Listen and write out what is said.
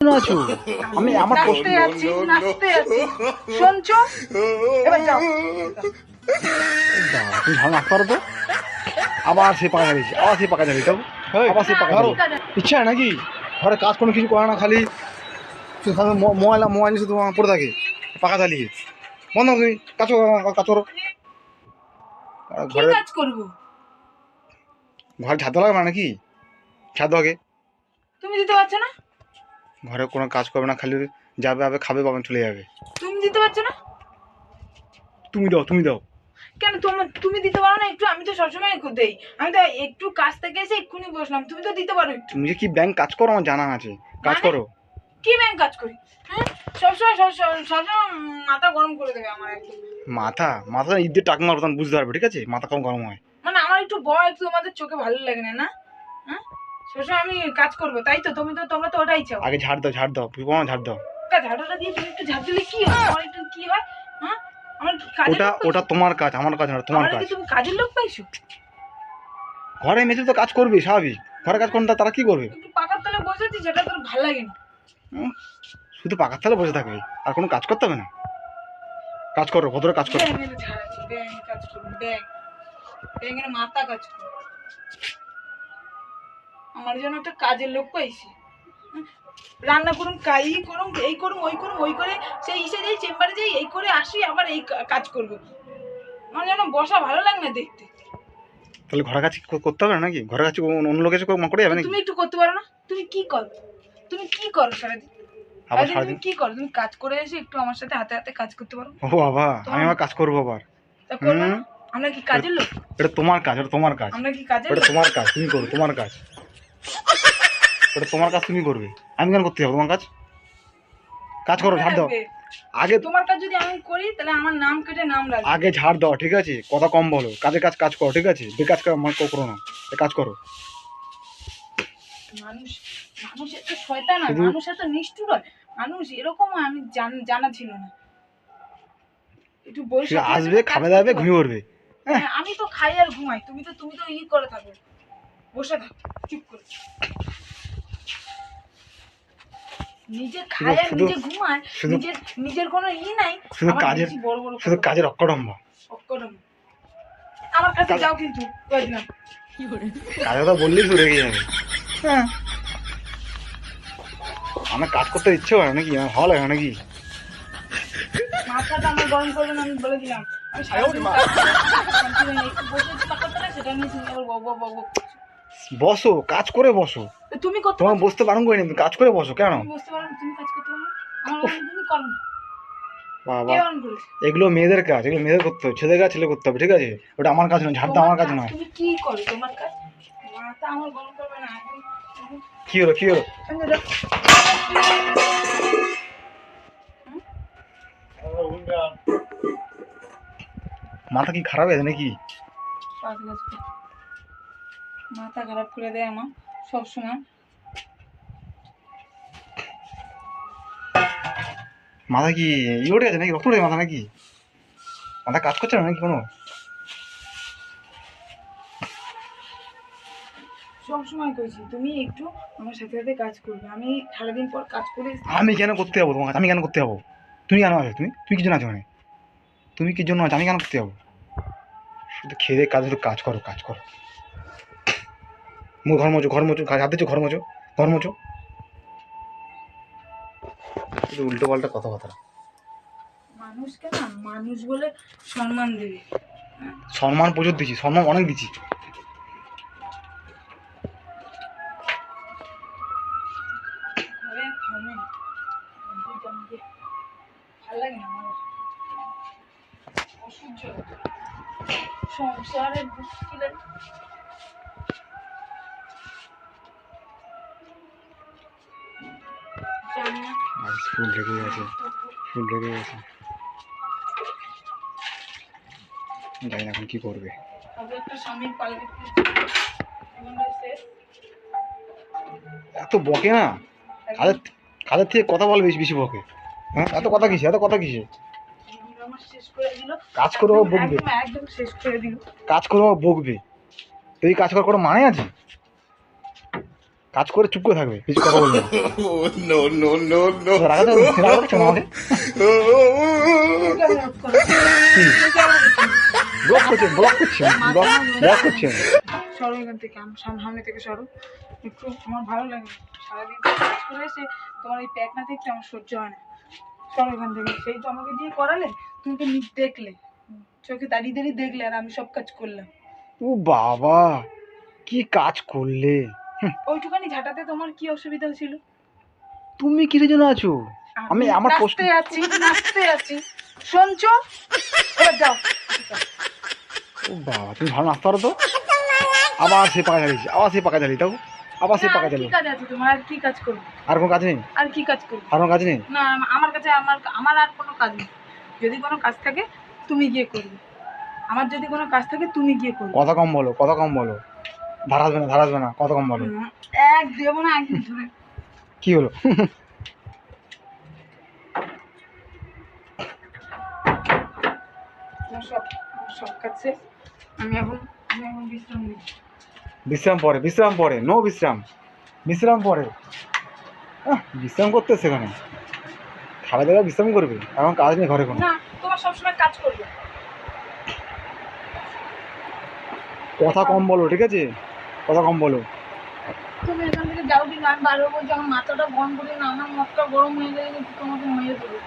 আছো? আমি আমার নাচতে আছি নাচতে আছি। শুনছো? এবার যাও। তুমি ভালো পারো তো আবার সে পাকা যাচ্ছে আবার সে পাকা যাবে তাও আবার সে পাকা। ইচ্ছা নাকি? ঘরে কাজ কোনো কিছু করে না খালি শুধু মোবাইল মোবাইল শুধু আমার পড়ে থাকে পাকা চালিয়ে বন্ধ করো তুমি কাজ করো কাজ করো। ঘরে কাজ করব? ঘরে ঝাড় লাগবে না নাকি? দেওয়া আগে তুমি দিতে পারছ না? ঘরে কোনো কাজ করবে না খালি যাবে আবে খাবে পাবেন চলে যাবে। তুমি দিতে পারছ না? তুমি দাও তুমি দাও। কেন তোমার তুমি দিতে পারো না একটু? আমি তো সবসময় একটু দেই। আমি তো একটু কাজ থেকে এসে এক্ষুনি বসলাম। তুমি তো দিতে পারো একটু। তুমি যে কি ব্যাংক কাজ করো আমার জানা আছে। কাজ মানে? করো। কি ব্যাংক কাজ করি? হ্যাঁ? সবসময় সবসময় সবসময় মাথা গরম করে দেবে আমার একদম। মাথা? মাথা ঈদের টাকা মারো তখন বুঝতে পারবে ঠিক আছে? মাথা কম গরম হয়। মানে আমার একটু বড় একটু তোমাদের চোখে ভালো লাগে না না? হ্যাঁ? সবসময় আমি কাজ করব তাই তো? তুমি তো তোমরা তো ওটাই চাও। আগে ঝাড় দাও ঝাড় দাও বুঝব না ঝাড় দাও। তা ঝাড়ুটা দিয়ে তুমি একটু ঝাড় দিলে কি হয়? আমার একটু কি হয়? হ্যাঁ? আমার কি কাজের ওটা ওটা তোমার কাজ আমার কাজ না তোমার কাজ কি তুমি কাজের লোক পাইছো? ঘরে মেসে তো কাজ করবে স্বাভাবিক। ঘরে কাজ করলে তারা কি করবে? একটু পাকার তলে বসে বসেছি সেটা তোর ভালো লাগে না। শুধু পাকার তালে বসে থাকবে আর কোনো কাজ করতে হবে না। কাজ করো ভদ্র কাজ করো। ব্যাঙ কাজ করুন ব্যাঙ। ব্যাঙের মাথা কাজ করুন আমার জন্য একটা কাজের লোক পাইছি। রান্না করুন কাই করুন এই করুন ওই করুন ওই করে সেই ইসে যাই চেম্বারে যাই এই করে আসি আবার এই কাজ করব। আমার যেন বসা ভালো লাগে না দেখতে। তাহলে ঘরে কাজ করতে হবে নাকি? ঘরে কাজ অন্য কাছে করে যাবে তুমি একটু করতে পারো না? তুমি কি করো? তুমি কি করো সারাদিন? আবার সারাদিন কি করো? তুমি কাজ করে এসে একটু আমার সাথে হাতে হাতে কাজ করতে পারো। ও বাবা আমি কাজ করব আবার। আমরা কি কাজের লোক? এটা তোমার কাজ এটা তোমার কাজ। আমরা কি কাজের তোমার কাজ তুমি করো তোমার কাজ। ওটা তোমার কাজ তুমি করবে। আমি কেন করতে যাব তোমার কাজ? কাজ করো ঝাড় দাও। আগে তোমার কাজ যদি আমি করি তাহলে আমার নাম কেটে নাম রাখবে। আগে ঝাড় দাও ঠিক আছে? কথা কম বলো। কাজে কাজ কাজ করো ঠিক আছে? বেকাজ কাজ আমার করো না। এ কাজ করো। মানুষ মানুষ এত শয়তান হয় মানুষ এত নিষ্ঠুর মানুষ এরকম আমি জান- জানা ছিল না। একটু বসে আসবে খাবে দাবে ঘুমিয়ে পড়বে। হ্যাঁ, আমি তো খাই আর ঘুমাই। তুমি তো তুমি তো ই করে থাকো। বসে থাকো চুপ করে। নিজে খায় আর নিজে ঘুমায় নিজের নিজের কোনো ই নাই শুধু কাজের- শুধু কাজের। আমার কাছে কাজ- যাও কিন্তু কয়ে দিলাম কথা বললেই তো রেগে যাবে হ্যাঁ আমার কাজ করতে ইচ্ছে হয় নাকি? আমার ভালো লাগে নাকি? মাথাটা আমার গরম করবেন আমি বলে দিলাম। আমি বসে সেটা নিয়ে আবার বসো কাজ করে বসো। তুমি তোমার বসতে বারণ করিনি তুমি কাজ করে বসো কেন? পারো পারো করো বাবা? এগুলো মেয়েদের কাজ এগুলো মেয়েদের করতে হবে ছেলেদের কাজ ছেলে করতে হবে ঠিক আছে? ওটা আমার কাজ নয় ঝাড় আমার কাজ নয়। কি করো? হলো কি হলো? মাথা কি খারাপ আছে নাকি। মাথা খারাপ করে দেয় আমার সব সময় মাথা কি উঠে গেছে নাকি? রক্ত উঠে মাথা নাকি? মাথা কাজ করছে না নাকি কোনো? সব সময় কইছি তুমি একটু আমার সাথে সাথে কাজ করবে। আমি সারাদিন পর কাজ করে আমি কেন করতে যাব তোমার আমি কেন করতে যাব? তুমি কেন আছো? তুমি? তুমি কি জন্য আছো মানে তুমি কি জন্য আছো? আমি কেন করতে যাব? শুধু খেয়ে কাজ কাজ করো কাজ করো। মো ঘর মোচো ঘর মোচো কাজ হাত দিচ্ছ ঘর মোচো ঘর মোচো উল্টো পাল্টা কথাবার্তা। মানুষকে না মানুষ বলে সম্মান দেবে। সম্মান প্রচুর দিচ্ছি সম্মান অনেক দিচ্ছি। ঘরে ফুল ঢেকে গেছে ফুল ঢেকে গেছে। জানি এখন কি করবে। এত বকে না? কাদের কাদের থেকে কথা বলবে বেশি বেশি বকে। হ্যাঁ? এত কথা কিসে এত কথা কিসে কাজ একদম- বকবে কাজ করে বকবে। তুই কাজ করার কোনো মানে আছে? কাজ করে চুপ করে থাকবে কিছু কথা বলবে? ব্লক করছে ব্লক করছে ব্লক ব্লক করছে সরো এখান থেকে সামনে থেকে সরো। একটু আমার ভালো লাগে সারাদিন কাজ করে এসে তোমার এই প্যাক না দেখতে আমার সহ্য হয় না। সরো এখান থেকে সেই তো আমাকে দিয়ে করালে তুমি তো দেখলে। চোখে দাঁড়িয়ে দাঁড়িয়ে দেখলে আর আমি সব কাজ করলাম। ও বাবা কি কাজ করলে? হুম, ওইটুখানি ঝাঁটাতে তোমার কি অসুবিধা হয়েছিল? তুমি কিসের জন্য আছো? আমি আমার নাচতে আছি নাচতে আছি। শুনছো? এবার যাও। ও বাবা তুমি ভালো নাচতে পারো তো? আবার সে পাকা জ্বালিয়েছি আবার সে পাকা জ্বালিয়ে তাও? আবার সে পাকা জ্বালিয়ে কাজ আছে তোমার? আর কি কাজ করবে? আর কোনো কাজ নেই? আর কি কাজ করবে? আর কোনো কাজ নেই? না আমার কাছে আমার আমার আর কোনো কাজ নেই। যদি কোনো কাজ থাকে তুমি গিয়ে করবে। আমার যদি কোনো কাজ থাকে তুমি গিয়ে করবে। কথা কম বলো কথা কম বলো। ধার আসবে না ধার আসবে না কথা কম বলো। এক দেবো না একদিন ধরে কি হলো? আমি এখন বিশ্রাম নিই বিশ্রাম পরে বিশ্রাম পরে নো বিশ্রাম। বিশ্রাম পরে। বিশ্রাম করতে সেখানে খাওয়া দাওয়া বিশ্রাম করবে এখন কাজ নেই ঘরে কোনো। না তোমার সবসময় কাজ করবে। কথা কম বলো ঠিক আছে? কথা কম বলো। তুমি এখান থেকে যাও কি? বারবার বলছি আমার মাথাটা বন্ধ করে আমার মাথাটা গরম হয়ে গেলে তোমাকে মেরে দেবো।